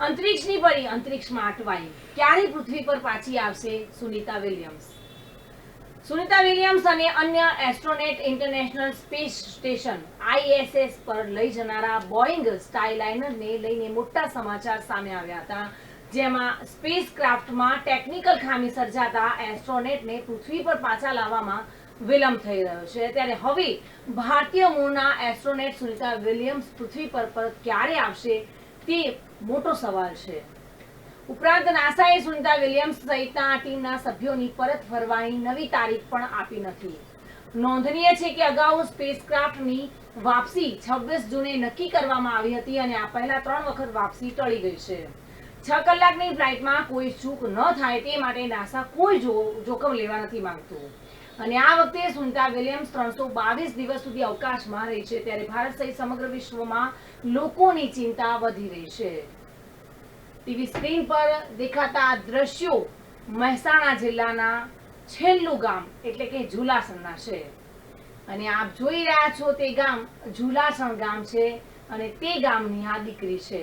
અંતરિક્ષની પરી અંતરિક્ષમાં અટવાઈ ક્યારે પૃથ્વી પર પાછી આવશે સુનિતા વિલિયમ્સ. સુનિતા વિલિયમ્સ અને અન્ય astronaut International Space Station ISS પર લઈ જનારા બોઈંગ સ્કાયલાઇનરને લઈને મોટા સમાચાર સામે આવ્યા હતા, જેમાં સ્પેસ ક્રાફ્ટમાં ટેકનિકલ ખામી સર્જાતા એસ્ટ્રોનેટને પૃથ્વી પર પાછા લાવવામાં વિલંબ થઈ રહ્યો છે. ત્યારે હવે ભારતીય મૂળના એસ્ટ્રોનેટ સુનિતા વિલિયમ્સ પૃથ્વી પર પરત ક્યારે આવશે તે મોટો સવાલ છે. ઉપરાંત નાસાએ સુનિતા વિલિયમ્સ સહિતના ટીમના સભ્યોની પરત ફરવાની નવી તારીખ પણ આપી નથી. નોંધનીય છે કે અગાઉ સ્પેસક્રાફ્ટની વાપસી છવ્વીસ જૂને નક્કી કરવામાં આવી હતી અને આ પહેલા ત્રણ વખત વાપસી ટળી ગઈ છે. છ કલાકની ફ્લાઇટમાં કોઈ ચૂક ન થાય તે માટે નાસા કોઈ જોખમ લેવા નથી માંગતું. અને આ વખતે સુનિતા વિલિયમ્સ ત્રણસો બાવીસ દિવસ સુધી અવકાશમાં રહી છે. ત્યારે ભારત સહિત સમગ્ર વિશ્વમાં લોકોની ચિંતા વધી રહી છે. ટીવી સ્ક્રીન પર દેખાતા દ્રશ્યો મહેસાણા જિલ્લાના છેલ્લું ગામ, એટલે કે ઝુલાસણના છે. અને આપ જોઈ રહ્યા છો તે ગામ ઝુલાસણ ગામ છે અને તે ગામની આ દીકરી છે.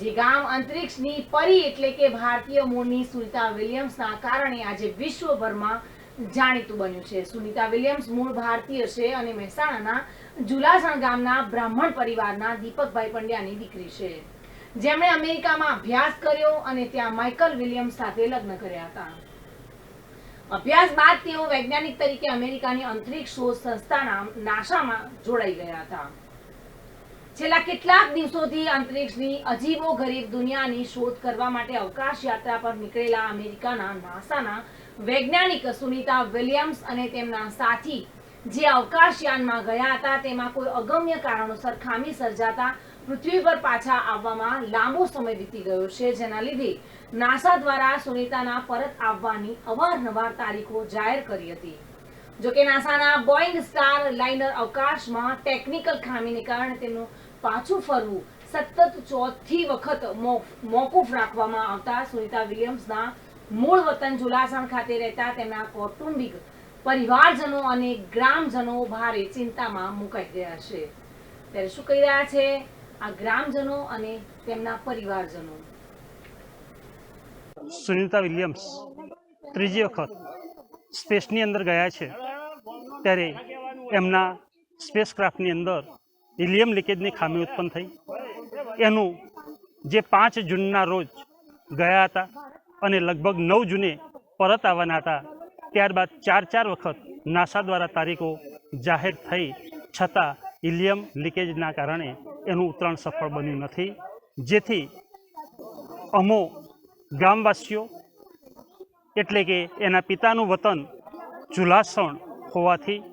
જે ગામ અંતરિક્ષની પરી, એટલે કે ભારતીય મૂળની સુનિતા વિલિયમ્સના કારણે આજે વિશ્વભરમાં જાણીતું બન્યું છે. સુનિતા વિલિયમ્સ મૂળ ભારતીય છે અને મહેસાણાના જુલાસણ ગામના બ્રાહ્મણ પરિવારના દીપકભાઈ પંડ્યાની દીકરી છે. જેમણે અમેરિકામાં અભ્યાસ કર્યો અને ત્યાં માઇકલ વિલિયમ્સ સાથે લગ્ન કર્યા હતા. અભ્યાસ બાદ તેઓ વૈજ્ઞાનિક તરીકે અમેરિકાની અંતરિક્ષ શોધ સંસ્થાના નાસામાં જોડાઈ ગયા હતા. છેલ્લા કેટલાક દિવસોથી અંતરિક્ષની અજીબો ગરીબ દુનિયાની શોધ કરવા માટે અવકાશ યાત્રા પર નીકળેલા અમેરિકાના નાસાના વૈજ્ઞાનિક સુનિતા વિલિયમ્સ અને તેમના સાથી જે અવકાશયાનમાં ગયા હતા, તેમાં કોઈ અગમ્ય કારણોસર ખામી સર્જાતા પૃથ્વી પર પાછા આવવામાં લાંબો સમય વીતી ગયો છે. જેના લીધે નાસા દ્વારા સુનિતાના પરત આવવાની અવારનવાર તારીખો જાહેર કરી હતી. જોકે નાસાના બોઈંગ સ્ટાર લાઇનર અવકાશમાં ટેકનિકલ ખામીને કારણે તેમનું પાછું ફરવું સતત ચોથી વખત મોકૂફ રાખવામાં આવતા સુનિતા વિલિયમ્સના મૂળ વતન જુલાસણ ખાતે રહેતા તેમના કૌટુંબિક પરિવારજનો અને ગ્રામજનો ભારે ચિંતામાં મુકાઈ ગયા છે. ત્યારે શું કહી રહ્યા છે? આ ગ્રામજનો અને તેમના પરિવારજનો. સુનિતા વિલિયમ્સ, ત્રીજી વખત સ્પેસની અંદર ગયા છે. ત્યારે એમના સ્પેસ ક્રાફ્ટની અંદર હિલિયમ લીકેજની ખામી ઉત્પન્ન થઈ. એનું જે પાંચ જૂનના રોજ ગયા હતા અને લગભગ નવ જૂને પરત આવવાના હતા. ત્યારબાદ ચાર ચાર વખત નાસા દ્વારા તારીખો જાહેર થઈ. છતાં ઇલિયમ લીકેજના કારણે એનું ઉતરાણ સફળ બન્યું નથી. જેથી અમો ગામવાસીઓ, એટલે કે એના પિતાનું વતન ચુલાસણ હોવાથી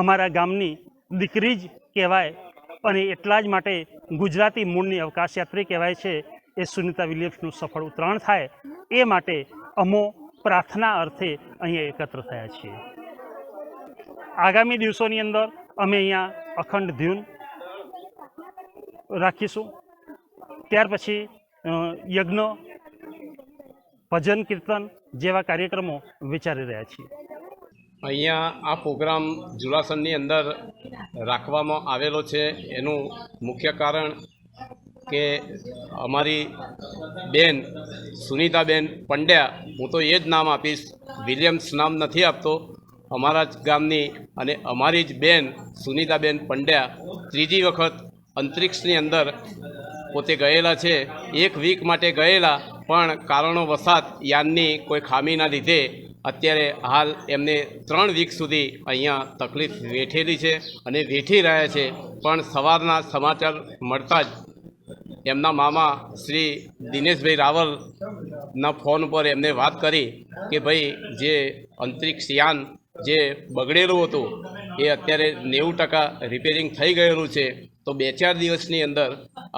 અમારા ગામની દીકરી જ કહેવાય અને એટલા જ માટે ગુજરાતી મૂળની અવકાશયાત્રી કહેવાય છે એ સુનિતા વિલિયમ્સનું સફળ ઉતરાણ થાય, એ માટે અમો પ્રાર્થના અર્થે અહીંયા એકત્ર થયા છીએ. આગામી દિવસોની અંદર અમે અહીંયા અખંડ ધ્યુન રાખીશું. ત્યાર પછી યજ્ઞ, ભજન, કીર્તન જેવા કાર્યક્રમો વિચારી રહ્યા છીએ. અહીંયા આ પ્રોગ્રામ જુલાસનની અંદર રાખવામાં આવેલો છે. એનું મુખ્ય કારણ કે અમારી બેન, સુનિતાબેન પંડ્યા, હું તો એ જ નામ આપીશ. વિલિયમ્સ નામ નથી આપતો. અમારા જ ગામની અને અમારી જ બેન, સુનિતાબેન પંડ્યા, ત્રીજી વખત અંતરિક્ષની અંદર પોતે ગયેલા છે. એક વીક માટે ગયેલા, પણ કારણો વસાત યાનની કોઈ ખામીના લીધે અત્યારે હાલ એમને ત્રણ વીક સુધી અહીંયા તકલીફ વેઠેલી છે અને વેઠી રહ્યા છે. પણ સવારના સમાચાર મળતા જ એમના મામા શ્રી દિનેશભાઈ રાવલના ફોન પર એમને વાત કરી કે ભાઈ, જે અંતરિક્ષ યાન જે બગડેલું હતું, એ અત્યારે નેવું ટકા રિપેરિંગ થઈ ગયેલું છે. તો બે ચાર દિવસની અંદર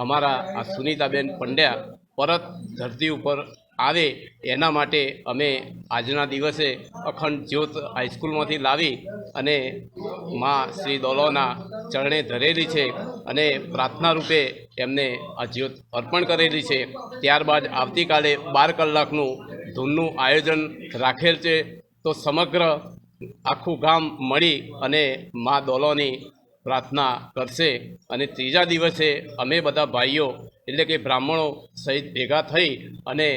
અમારા આ સુનિતાબેન પંડ્યા પરત ધરતી ઉપર આવે, એના માટે અમે આજના દિવસે અખંડ જ્યોત હાઈસ્કૂલમાંથી લાવી અને મા શ્રી દોલોના ચરણે ધરેલી છે. અને પ્રાર્થના રૂપે એમને આ જ્યોત અર્પણ કરેલી છે. ત્યારબાદ આવતીકાલે બાર કલાકનું ધૂનનું આયોજન રાખેલ છે. તો સમગ્ર આખું ગામ મળી અને મા દોલોની પ્રાર્થના કરશે. અને ત્રીજા દિવસે અમે બધા ભાઈઓ, એટલે કે બ્રાહ્મણો સહિત ભેગા થઈ અને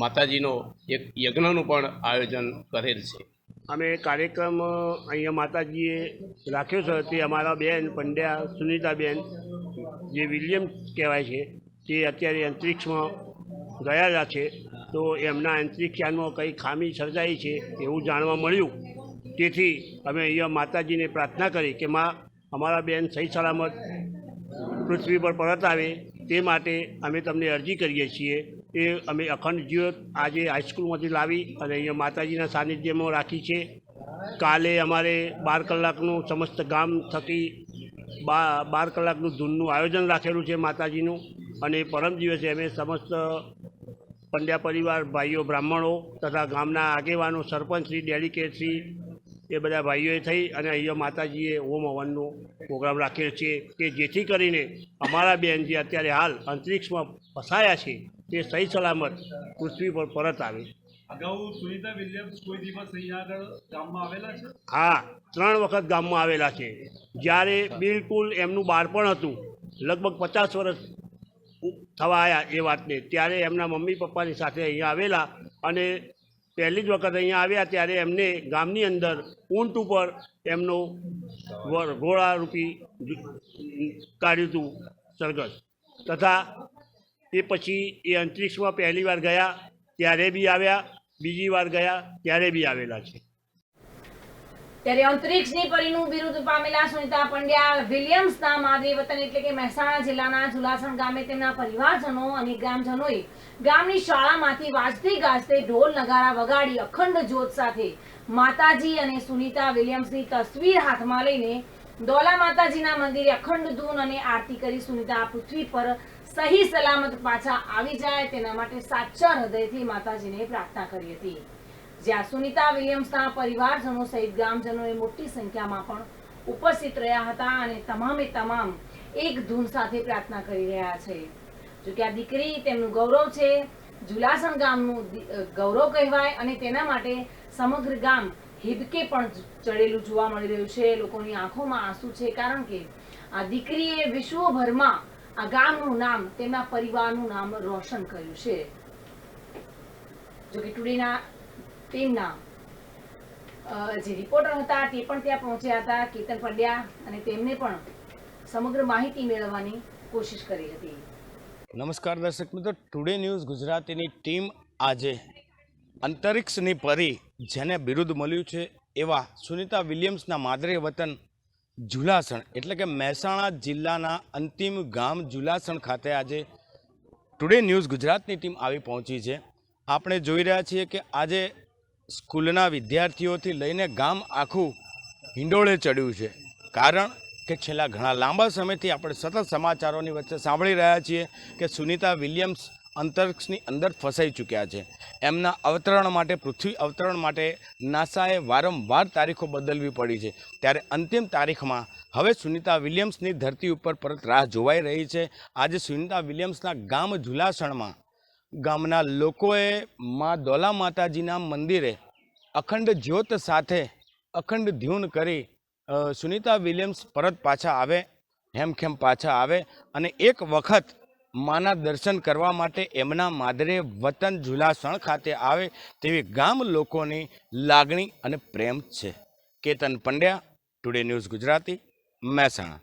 માતાજીનો એક યજ્ઞનું પણ આયોજન કરેલ છે. અમે કાર્યક્રમ અહીંયા માતાજીએ રાખ્યો છે. તે અમારા બેન, પંડ્યા, સુનિતાબેન, જે વિલિયમ કહેવાય છે, તે અત્યારે અંતરિક્ષમાં ગયેલા છે. તો એમના અંતરિક્ષયાનમાં કંઈ ખામી સર્જાઈ છે એવું જાણવા મળ્યું. તેથી અમે અહીંયા માતાજીને પ્રાર્થના કરી કે માં, અમારા બેન સહી સલામત પૃથ્વી પર પરત આવે. તે માટે અમે તમને અરજી કરીએ છીએ. એ અમે અખંડ જ્યોત આજે હાઈસ્કૂલમાંથી લાવી અને અહીંયા માતાજીના સાનિધ્યમાં રાખી છે. કાલે અમારે બાર કલાકનું સમસ્ત ગામ થકી બા, બાર કલાકનું ધૂનનું આયોજન રાખેલું છે માતાજીનું અને પરમ દિવસે અમે સમસ્ત પંડ્યા પરિવાર, ભાઈઓ, બ્રાહ્મણો તથા ગામના આગેવાનો સરપંચશ્રી ડેલિકેટશ્રી એ બધા ભાઈઓએ થઈ અને અહીંયા માતાજીએ હોમ હવનનો પ્રોગ્રામ રાખેલ છે કે જેથી કરીને અમારા બેન જે અત્યારે હાલ અંતરિક્ષમાં ફસાયા છે તે સહી સલામત પૃથ્વી પર પરત આવે અગાઉ સુનિતા વિલિયમ્સ કોઈ દિવસ અહીંયા આગળ ગામમાં આવેલા છે? હા ત્રણ વખત ગામમાં આવેલા છે. જ્યારે બિલકુલ એમનું બાળપણ હતું લગભગ પચાસ વર્ષ થવા આવ્યા એ વાતને ત્યારે એમના મમ્મી પપ્પાની સાથે અહીંયા આવેલા અને પહેલી જ વખત અહીંયા આવ્યા ત્યારે એમને ગામની અંદર ઊંટ ઉપર એમનો ઘોડારૂપી કાઢ્યું હતું સરઘસ. તથા એ પછી એ અંતરિક્ષમાં પહેલી વાર ગયા, ત્યારે બી આવ્યા, બીજી વાર ગયા, ત્યારે બી આવેલા છે. ત્યારે અંતરિક્ષની પરીનું બિરુદ પામેલા સુનિતા પંડ્યા વિલિયમ્સના માદરી વતન એટલે કે મહેસાણા જિલ્લાના જુલાસણ ગામે તેમના પરિવારજનો અને ગ્રામજનોએ ગામની શાળામાંથી વાજતે ગાજતે ઢોલ નગારા વગાડી અખંડ જ્યોત સાથે માતાજી અને સુનિતા વિલિયમ્સની તસવીર હાથમાં લઈને દોલા માતાજીના મંદિરે અખંડ ધૂન અને આરતી કરી સુનિતા પૃથ્વી પર સહી સલામત પાછા આવી જાય તેના માટે સાચા હૃદયથી માતાજીને પ્રાર્થના કરી હતી. જ્યાં સુનિતા વિલિયમ્સના પરિવારજનો સહિત ગ્રામજનોએ મોટી સંખ્યામાં પણ ઉપસ્થિત રહ્યા હતા અને તમામે તમામ એક ધૂન સાથે પ્રાર્થના કરી રહ્યા છે. જોકે આ દીકરી તેમનું ગૌરવ છે, જુલાસણ ગામનું ગૌરવ કહેવાય અને તેના માટે સમગ્ર ગામ હિબકે પણ ચડેલું જોવા મળી રહ્યું છે. લોકોની આંખોમાં આંસુ છે કારણ કે આ દીકરીએ વિશ્વભરમાં આ ગામનું નામ, તેમના પરિવારનું નામ રોશન કર્યું છે. જોકે ટુડેના ટીમના જે રિપોર્ટર હતા તે પણ ત્યાં પહોંચ્યા હતા, કેતન પંડ્યા અને તેમને પણ સમગ્ર માહિતી મેળવવાની કોશિશ કરી હતી. નમસ્કાર દર્શક મિત્રો ટુડે ન્યૂઝ ગુજરાતીની ટીમ આજે અંતરિક્ષની પરી જેને બિરુદ મળ્યું છે એવા સુનિતા વિલિયમ્સના માદરે વતન જુલાસણ, એટલે કે મહેસાણા જિલ્લાના અંતિમ ગામ જુલાસણ ખાતે આજે ટુડે ન્યૂઝ ગુજરાતની ટીમ આવી પહોંચી છે. આપણે જોઈ રહ્યા છીએ કે આજે સ્કૂલના વિદ્યાર્થીઓથી લઈને ગામ આખું હિંડોળે ચડ્યું છે. કારણ કે છેલ્લા ઘણા લાંબા સમયથી આપણે સતત સમાચારોની વચ્ચે સાંભળી રહ્યા છીએ કે સુનિતા વિલિયમ્સ અંતરિક્ષની અંદર ફસાઈ ચૂક્યા છે. એમના અવતરણ માટે, પૃથ્વી અવતરણ માટે નાસાએ વારંવાર તારીખો બદલવી પડી છે. ત્યારે અંતિમ તારીખમાં હવે સુનિતા વિલિયમ્સની ધરતી ઉપર પરત રાહ જોવાઈ રહી છે. આજે સુનિતા વિલિયમ્સના ગામ ઝુલાસણમાં ગામના લોકોએ મા દોલા માતાજીના મંદિરે અખંડ જ્યોત સાથે અખંડ ધ્યુન કરી સુનિતા વિલિયમ્સ પરત પાછા આવે, હેમખેમ પાછા આવે અને એક વખત માના દર્શન કરવા માટે એમના માદરે વતન ઝુલાસણ ખાતે આવે તેવી ગામ લોકોની લાગણી અને પ્રેમ છે. Ketan Pandya, today news Gujarati, Mehsana.